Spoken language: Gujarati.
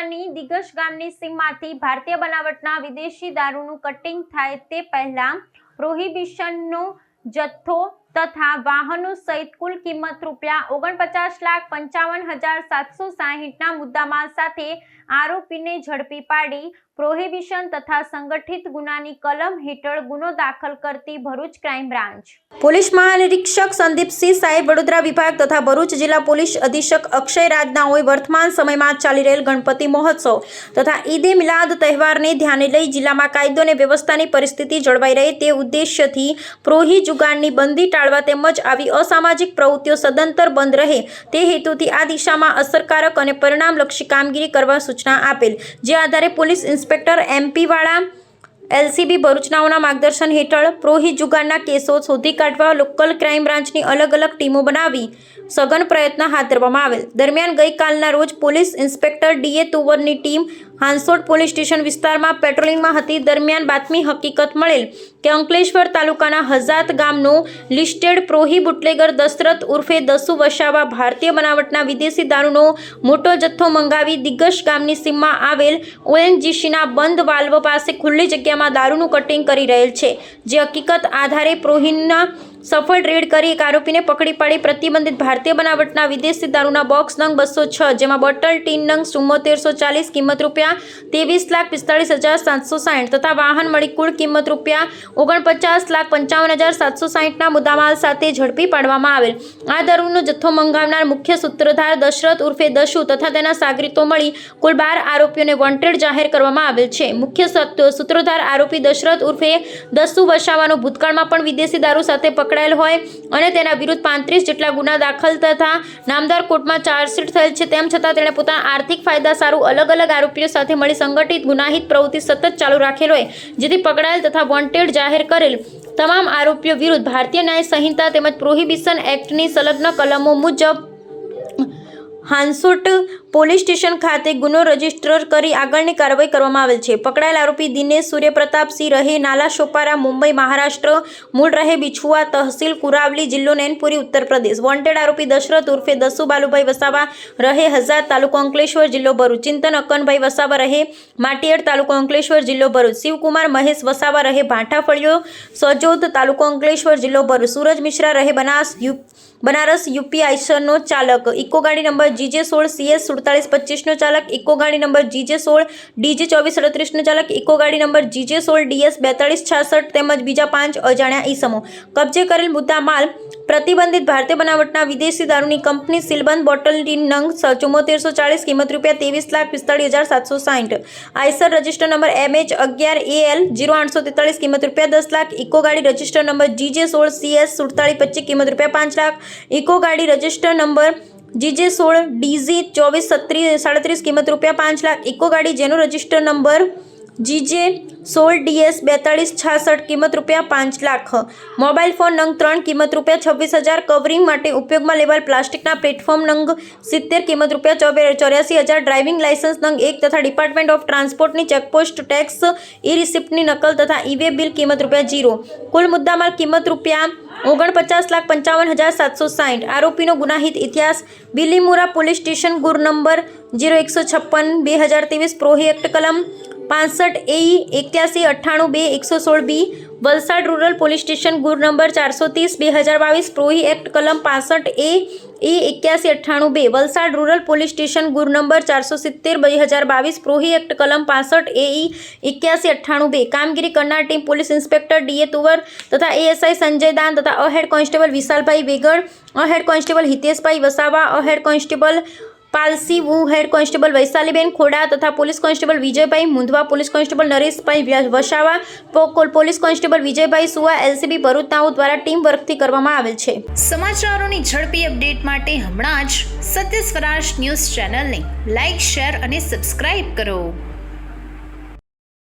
જિલ્લાની દિગજ ગામની સીમમાંથી ભારતીય બનાવટના વિદેશી દારૂનું કટિંગ થાય તે પહેલા પ્રોહિબિશનનો જથ્થો તથા વાહનો સહિત કુલ કિંમત રૂપિયા ઓગણપચાસ લાખ પંચાવન હજાર સાતસો સાહીઠના મુદ્દામાલ સાથે આરોપીને ઝડપી પાડી પ્રોહિબિશન તથા સંગઠિત ગુનાની કલમ હેઠળ ગુનો દાખલ કરતી ભરૂચ ક્રાઇમ બ્રાન્ચ. પોલીસ મહાનિરીક્ષક સંદીપસિંહ સાહેબ વડોદરા વિભાગ તથા ભરૂચ જિલ્લા પોલીસ અધિક્ષક અક્ષય રાજનાઓએ વર્તમાન સમયમાં ચાલી રહેલ ગણપતિ મહોત્સવ તથા ઈદે મિલાદ તહેવારને ધ્યાને લઈ જિલ્લામાં કાયદો અને વ્યવસ્થાની પરિસ્થિતિ જળવાઈ રહે તે ઉદ્દેશ્યથી પ્રોહી જુગાડની બંધી ટાળવા તેમજ આવી અસામાજિક પ્રવૃત્તિઓ સદંતર બંધ રહે તે હેતુથી આ દિશામાં અસરકારક અને પરિણામલક્ષી કામગીરી કરવા સૂચના આપેલ, જે આધારે પોલીસ ઇન્સ્પેક્ટર એમપી વાળા એલસીબી ભરૂચનાઓના માર્ગદર્શન હેઠળ પ્રોહી જુગારના કેસો શોધી કાઢવા લોકલ ક્રાઇમ બ્રાન્ચની અલગ અલગ ટીમો બનાવી સઘન પ્રયત્ન હાથ ધરવામાં આવેલ. દરમિયાન ગઈકાલના રોજ પોલીસ ઇન્સ્પેક્ટર ડીએ તુવરની ટીમ હાંસોડ પોલીસ સ્ટેશન વિસ્તારમાં પેટ્રોલિંગમાં હતી. દરમિયાન બાતમી હકીકત મળેલ કે અંકલેશ્વર તાલુકાના હઝાત ગામનો લિસ્ટેડ પ્રોહી બુટલેગર દશરથ ઉર્ફે દસુ વસાવા ભારતીય બનાવટના વિદેશી દારૂનો મોટો જથ્થો મંગાવી દિગ્ગજ ગામની સીમમાં આવેલ ઓએનજીસીના બંધ વાલ્વ પાસે ખુલ્લી જગ્યામાં દારૂનું કટિંગ કરી રહેલ છે. જે હકીકત આધારે પ્રોહીના સફળ રેડ કરી એક આરોપીને પકડી પાડી પ્રતિબંધિત ભારતીય બનાવટના વિદેશી દારૂના બોક્સ નંગ બસો છ, જેમાં બોટલ, ટીન નંગ ચુમ્મોતેરસો ચાલીસ, કિંમત રૂપિયા ત્રેવીસ લાખ પિસ્તાળીસ હજાર સાતસો સાઠ તથા વાહન મળી કુલ કિંમત રૂપિયા ઓગણપચાસ લાખ પંચાવન હજાર સાતસો સાઠના મુદ્દામાલ સાથે ઝડપી પાડવામાં આવેલ. આ દારૂનો જથ્થો મંગાવનાર મુખ્ય સૂત્રધાર દશરથ ઉર્ફે દશુ તથા તેના સાગરીતો મળી કુલ બાર આરોપીઓને વોન્ટેડ જાહેર કરવામાં આવેલ છે. મુખ્ય સત- સૂત્રધાર આરોપી દશરથ ઉર્ફે દસુ વસાવાનો ભૂતકાળમાં પણ વિદેશી દારૂ સાથે પકડાયેલ હોય અને તેના વિરુદ્ધ પાંત્રીસ જેટલા ગુના દાખલ તથા નામદાર કોર્ટમાં ચાર્જશીટ થયેલ છે. તેમ છતાં તેણે પોતાના આર્થિક ફાયદા સારું અલગ અલગ આરોપીઓ સાથે મળી સંગઠિત ગુનાહિત પ્રવૃત્તિ સતત ચાલુ રાખેલ હોય, જેથી પકડાયેલ તથા વોન્ટેડ જાહેર કરેલ તમામ આરોપીઓ વિરુદ્ધ ભારતીય ન્યાય સંહિતા તેમજ પ્રોહિબિશન એક્ટની સંલગ્ન કલમો મુજબ હાંસોટ પોલીસ સ્ટેશન ખાતે ગુનો રજિસ્ટર કરી આગળની કાર્યવાહી કરવામાં આવેલ છે. પકડાયેલ આરોપી દિનેશ સૂર્યપ્રતાપસિંહ રહે નાલા શોપારા મુંબઈ, મહારાષ્ટ્ર, મૂળ રહે બિછુઆ તહસીલ, કુરાવલી જિલ્લો નૈનપુરી, ઉત્તર પ્રદેશ. વોન્ટેડ આરોપી દશરથ ઉર્ફે દસુ બાલુભાઈ વસાવા રહે હજાર તાલુકો અંકલેશ્વર જિલ્લો ભરૂચ. ચિંતન અક્કનભાઈ વસાવા રહે માટીયડ તાલુકો અંકલેશ્વર જિલ્લો ભરૂચ. શિવકુમાર મહેશ વસાવા રહે ભાંઠાફળીઓ સજોદ તાલુકો અંકલેશ્વર જિલ્લો ભરૂચ. સુરજ મિશ્રા રહે બનાસ યુ, બનારસ યુપી આઈસરનો ચાલક. ઇકો ગાડી નંબર જીજે સોળ, સીએસ સુડતાલીસ પચીસનો ચાલક, ઇકો ગાડી નંબર જીજે સોળ, ડીજે ચોવીસ, અડત્રીસનો ચાલક, ઇકો ગાડી નંબર જીજે સોળ, ડીએસ બેતાળીસ, છાસઠ, તેમજ બીજા પાંચ અજાણ્યા ઈસમો. કબજે કરેલ મુદ્દા માલ પ્રતિબંધિત ભારતીય બનાવટના વિદેશી દારૂની કંપની સિલબંધ બોટલ ટીન નંગ ચુમ્મોતેરસો ચાળીસ, કિંમત રૂપિયા ત્રેવીસ લાખ પિસ્તાળીસ હજાર સાતસો સાઠ Eicher register number M H અગિયાર એ એલ જીરો આઠસો તેતાળીસ, કિંમત રૂપિયા દસ લાખ. ઇકો ગાડી રજિસ્ટર નંબર જીજે સોળ, સીએસ સુડતાળીસ, પચીસ, કિંમત રૂપિયા પાંચ લાખ. ઇકો ગાડી રજિસ્ટર નંબર જીજે સોળ, ડીઝી ચોવીસ સત્રીસ સાડત્રીસ, કિંમત રૂપિયા પાંચ લાખ. ઇકો ગાડી જેનો રજિસ્ટર નંબર જીજે સોળ, ડીએસ, બેતાળીસ, છાસઠ, કિંમત રૂપિયા પાંચ લાખ. મોબાઈલ ફોન નંગ ત્રણ, કિંમત રૂપિયા છવ્વીસ હજાર. કવરિંગ માટે ઉપયોગમાં લેવાયેલ પ્લાસ્ટિકના પ્લેટફોર્મ નંગ સિત્તેર, કિંમત રૂપિયા ચોબે ચોર્યાસી હજાર. ડ્રાઇવિંગ લાઇસન્સ નંગ એક તથા ડિપાર્ટમેન્ટ ઓફ ટ્રાન્સપોર્ટની ચેકપોસ્ટ, ટેક્સ ઈ રિસિપ્ટની નકલ તથા ઈવે બિલ કિંમત રૂપિયા જીરો કુલ મુદ્દામાલ કિંમત રૂપિયા ઓગણપચાસ લાખ પંચાવન હજાર સાતસો સાઠ. આરોપીનો ગુનાહિત ઇતિહાસ બિલીમુરા પોલીસ સ્ટેશન ગુર નંબર જીરો એકસો છપ્પન બે હજાર ત્રેવીસ પ્રોહી એક્ટ કલમ પાસઠ એ એક્યાસી અઠ્ઠાણું બે એકસો સોળ B. Valsad rural police station ગુર નંબર ચારસો ત્રીસ બે હજાર બાવીસ પ્રોહી એક્ટ કલમ પાસઠ એ એ એક્યાસી અઠ્ઠાણું બે, વલસાડ રૂરલ પોલીસ સ્ટેશન ગુર નંબર ચારસો સિત્તેર, બે હજાર બાવીસ, પ્રોહી એક્ટ, કલમ પાસઠ એ ઈ એક્યાસી અઠ્ઠાણું બે. કામગીરી કરનાર team police inspector DA Tuvar તથા એએસઆઈ સંજય દાન તથા અહેડ કોન્સ્ટેબલ વિશાલભાઈ Vegad ahead constable Hiteshbhai Vasava, ahead constable પાલસી વુ હેડ કોન્સ્ટેબલ વૈશાલીબેન ખોડા તથા police constable Vijaybhai Mundhva, police constable Nareshbhai Vasava police constable Vijaybhai Suva, LCB ભરૂચનાઓ દ્વારા ટીમ વર્કથી કરવામાં આવેલ છે. સમાચારોની ઝડપી અપડેટ માટે હમણાં જ સત્ય સ્વરાજ ન્યૂઝ ચેનલને લાઇક શેર અને સબસ્ક્રાઇબ કરો.